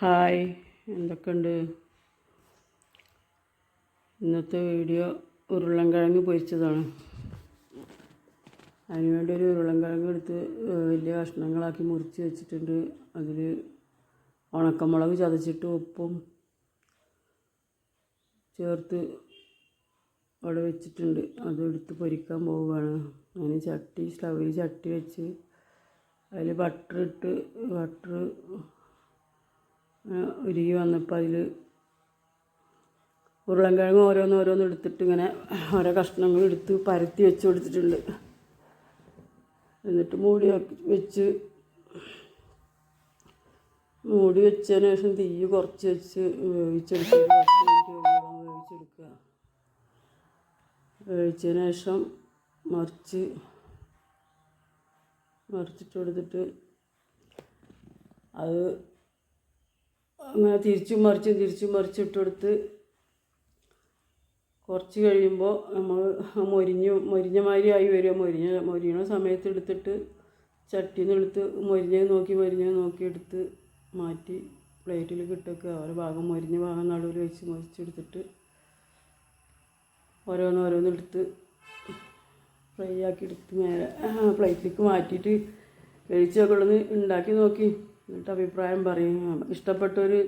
Hi എന്തൊക്കെയുണ്ട്? ഇന്നത്തെ video ഉരുളൻകിഴങ്ങ് പൊരിച്ചതാണ്. അതിനുവേണ്ടി ഒരു ഉരുളൻകിഴങ്ങ് എടുത്ത് വലിയ കഷ്ണങ്ങളാക്കി മുറിച്ച് വെച്ചിട്ടുണ്ട്. അതിൽ ഉണക്കമുളക് ചതച്ചിട്ട് ഉപ്പും ചേർത്ത് അവിടെ വെച്ചിട്ടുണ്ട്. അതെടുത്ത് പൊരിക്കാൻ പോവുകയാണ്. അതിന് ചട്ടി സ്റ്റവിൽ ചട്ടി വെച്ച് അതിൽ ബട്ടർ ഇട്ട് ബട്ടർ ഉരുകി വന്നപ്പോൾ അതിൽ ഉരുളൻകിഴങ്ങ് ഓരോന്ന് ഓരോന്ന് എടുത്തിട്ട് ഇങ്ങനെ ഓരോ കഷ്ണങ്ങൾ എടുത്ത് പരത്തി വെച്ച് കൊടുത്തിട്ടുണ്ട്. എന്നിട്ട് മൂടി വെച്ച് മൂടി വെച്ചതിന് ശേഷം തീ കുറച്ച് വെച്ച് വേവിച്ചെടുക്കുക. വേവിച്ചതിന് ശേഷം മറിച്ച് മറിച്ചിട്ട് കൊടുത്തിട്ട് അത് അങ്ങനെ തിരിച്ചും മറിച്ചും തിരിച്ചും മറിച്ചും ഇട്ട് കുറച്ച് കഴിയുമ്പോൾ നമ്മൾ മൊരിഞ്ഞ് മൊരിഞ്ഞ മാതിരി ആയി വരിക. മൊരിഞ്ഞ മൊരിയണ സമയത്ത് എടുത്തിട്ട് ചട്ടിയിൽ നിന്ന് എടുത്ത് മൊരിഞ്ഞത് നോക്കി മൊരിഞ്ഞത് നോക്കി എടുത്ത് മാറ്റി പ്ലേറ്റിൽ കിട്ടൊക്കെ ഓരോ ഭാഗം മൊരിഞ്ഞ ഭാഗം നടുവിൽ വെച്ച് മൊരിച്ചെടുത്തിട്ട് ഓരോന്ന് ഓരോന്ന് എടുത്ത് ഫ്രൈ ആക്കി എടുത്ത് നേരെ പ്ലേറ്റിലേക്ക് മാറ്റിയിട്ട് കഴിച്ചൊക്കെ ഉള്ളത് ഉണ്ടാക്കി നോക്കി. എന്നിട്ട് അഭിപ്രായം പറയും. ഇഷ്ടപ്പെട്ടൊരു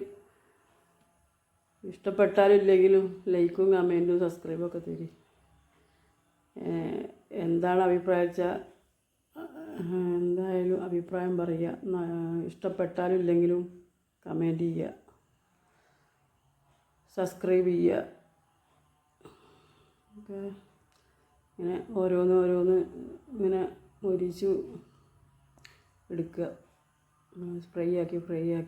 ഇല്ലെങ്കിലും ലൈക്കും കമന്റും സബ്സ്ക്രൈബും ഒക്കെ തരും. എന്താണ് അഭിപ്രായം വെച്ചാൽ എന്തായാലും അഭിപ്രായം പറയുക. ഇഷ്ടപ്പെട്ടാലും ഇല്ലെങ്കിലും കമന്റ് ചെയ്യുക. സബ്സ്ക്രൈബ് ചെയ്യുക. ഇങ്ങനെ ഓരോന്ന് ഓരോന്ന് ഇങ്ങനെ മൊരിച്ചു എടുക്കുക. ഫ്രൈ ആക്കി ഫ്രൈ ആക്കി